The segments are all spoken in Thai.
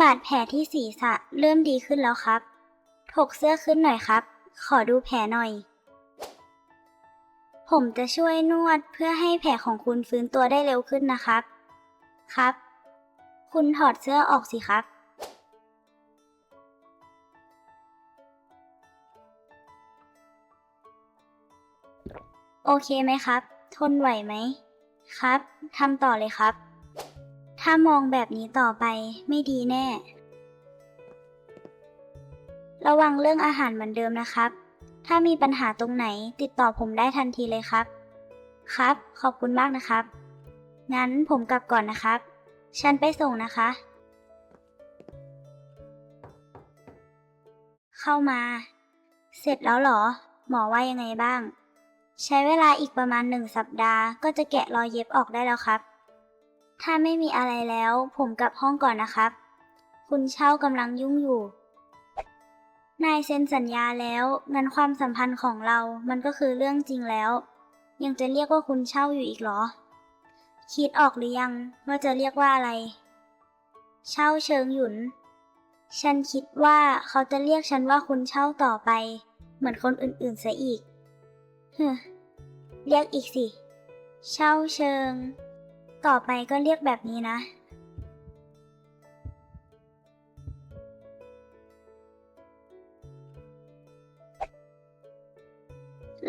บาดแผลที่ศีรษะเริ่มดีขึ้นแล้วครับ ถกเสื้อขึ้นหน่อยครับ ขอดูแผลหน่อย ผมจะช่วยนวดเพื่อให้แผลของคุณฟื้นตัวได้เร็วขึ้นนะครับ ครับ คุณถอดเสื้อออกสิครับ โอเคไหมครับ ทนไหวไหม ครับ ทำต่อเลยครับ ถ้ามองแบบนี้ต่อไปไม่ดีแน่ ระวังเรื่องอาหารเหมือนเดิมนะครับ ถ้ามีปัญหาตรงไหนติดต่อผมได้ทันทีเลยครับ ครับ ขอบคุณมากนะครับ งั้นผมกลับก่อนนะครับ ฉันไปส่งนะคะ เข้ามา เสร็จแล้วเหรอ หมอว่ายังไงบ้าง ใช้เวลาอีกประมาณหนึ่งสัปดาห์ก็จะแกะรอยเย็บออกได้แล้วครับ ถ้าไม่มีอะไรแล้ว ผมกลับห้องก่อนนะครับ คุณเช่ากำลังยุ่งอยู่ นายเซ็นสัญญาแล้วงั้นความสัมพันธ์ของเรามันก็คือเรื่องจริงแล้ว ยังจะเรียกว่าคุณเช่าอยู่อีกเหรอ คิดออกหรือยังว่าจะเรียกว่าอะไร เช่าเชิงหยุน ฉันคิดว่าเขาจะเรียกฉันว่าคุณเช่าต่อไป เหมือนคนอื่นๆเสียอีกเฮึมเรียกอีกสิ เช่าเชิง ต่อไปก็เรียกแบบนี้นะ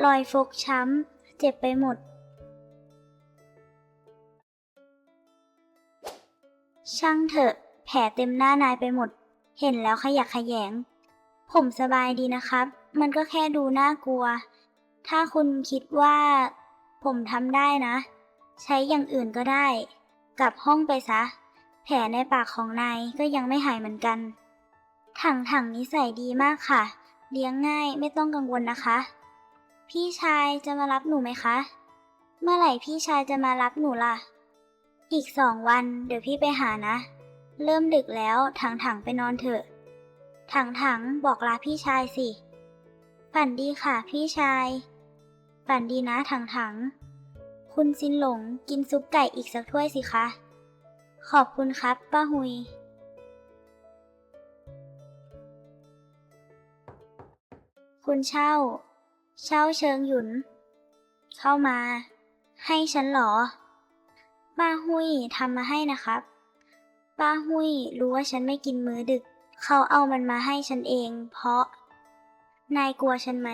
รอยฟกช้ำ เจ็บไปหมด ช่างเถอะ แผลเต็มหน้านายไปหมด เห็นแล้วขยักขยง ผมสบายดีนะครับ มันก็แค่ดูน่ากลัว ถ้าคุณคิดว่าผมทำได้นะ ใช้อย่างอื่นก็ได้ กลับห้องไปซะ แผลในปากของนายก็ยังไม่หายเหมือนกัน ถังถังนิสัยดีมากค่ะ เลี้ยงง่ายไม่ต้องกังวลนะคะ พี่ชายจะมารับหนูไหมคะ เมื่อไหร่พี่ชายจะมารับหนูล่ะ อีกสองวันเดี๋ยวพี่ไปหานะ เริ่มดึกแล้วถังถังไปนอนเถอะ ถังถังบอกลาพี่ชายสิ ฝันดีค่ะพี่ชาย ฝันดีนะถังถัง คุณซินหลงกินซุปไก่อีกสักถ้วยสิคะ ขอบคุณครับป้าหุย คุณเช่า เช่าเชิงหยุน เข้ามา ให้ฉันหรอ ป้าหุยทำมาให้นะครับ ป้าหุยรู้ว่าฉันไม่กินมื้อดึก เขาเอามันมาให้ฉันเอง เพราะ นายกลัวฉันไหม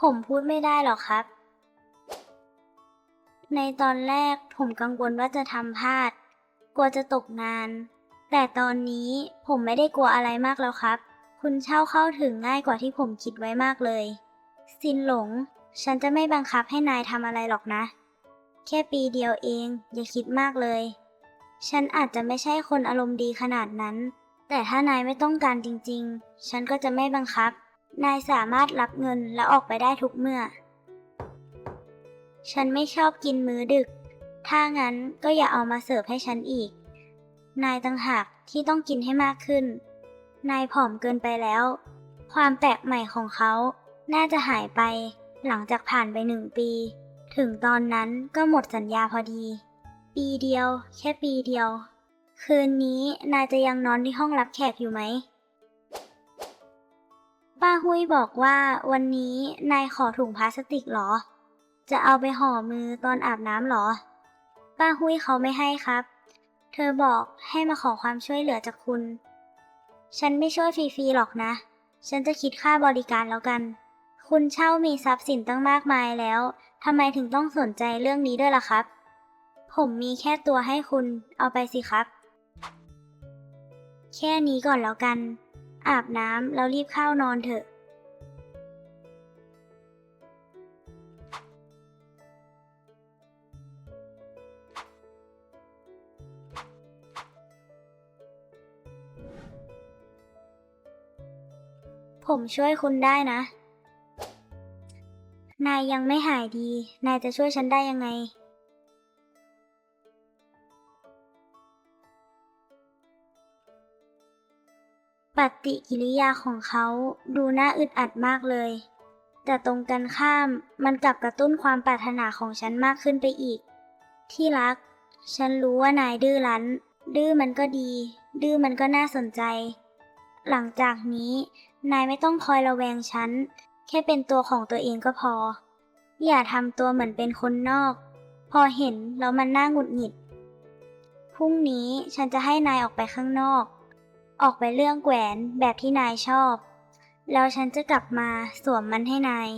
ผมพูดไม่ได้หรอกครับ ในตอนแรกผมกังวลว่าจะทำพลาด กลัวจะตกงาน แต่ตอนนี้ผมไม่ได้กลัวอะไรมากแล้วครับ คุณเช่าเข้าถึงง่ายกว่าที่ผมคิดไว้มากเลย ซินหลง ฉันจะไม่บังคับให้นายทำอะไรหรอกนะ แค่ปีเดียวเอง อย่าคิดมากเลย ฉันอาจจะไม่ใช่คนอารมณ์ดีขนาดนั้น แต่ถ้านายไม่ต้องการจริง ๆ ฉันก็จะไม่บังคับ นายสามารถรับเงินและออกไปได้ทุกเมื่อ ฉันไม่ชอบกินมื้อดึก ถ้างั้นก็อย่าเอามาเสิร์ฟให้ฉันอีก นายต่างหากที่ต้องกินให้มากขึ้น นายผอมเกินไปแล้ว ความแปลกใหม่ของเขา น่าจะหายไปหลังจากผ่านไปหนึ่งปี ถึงตอนนั้นก็หมดสัญญาพอดี ปีเดียว แค่ปีเดียว คืนนี้นายจะยังนอนที่ห้องรับแขกอยู่ไหม ป้าหุยบอกว่าวันนี้นายขอถุงพลาสติกหรอ จะเอาไปห่อมือตอนอาบน้ำหรอ ป้าหุยเขาไม่ให้ครับ เธอบอกให้มาขอความช่วยเหลือจากคุณ ฉันไม่ช่วยฟรีๆหรอกนะ ฉันจะคิดค่าบริการแล้วกัน คุณเช่ามีทรัพย์สินตั้งมากมายแล้วทำไมถึงต้องสนใจเรื่องนี้ด้วยล่ะครับ ผมมีแค่ตัวให้คุณเอาไปสิครับ แค่นี้ก่อนแล้วกัน อาบน้ำแล้วรีบเข้านอนเถอะ ผมช่วยคุณได้นะ นายยังไม่หายดี นายจะช่วยฉันได้ยังไง ปฏิกิริยาของเขาดูน่าอึดอัดมากเลย แต่ตรงกันข้ามมันกลับกระตุ้นความปรารถนาของฉันมากขึ้นไปอีก ที่รัก ฉันรู้ว่านายดื้อรั้น ดื้อมันก็ดี ดื้อมันก็น่าสนใจ หลังจากนี้ นายไม่ต้องคอยระแวงฉัน แค่เป็นตัวของตัวเองก็พอ อย่าทำตัวเหมือนเป็นคนนอก พอเห็นแล้วมันน่าหงุดหงิดพรุ่งนี้ฉันจะให้นายออกไปข้างนอก ออกไปเรื่องแหวนแบบที่นายชอบ แล้วฉันจะกลับมาสวมมันให้นาย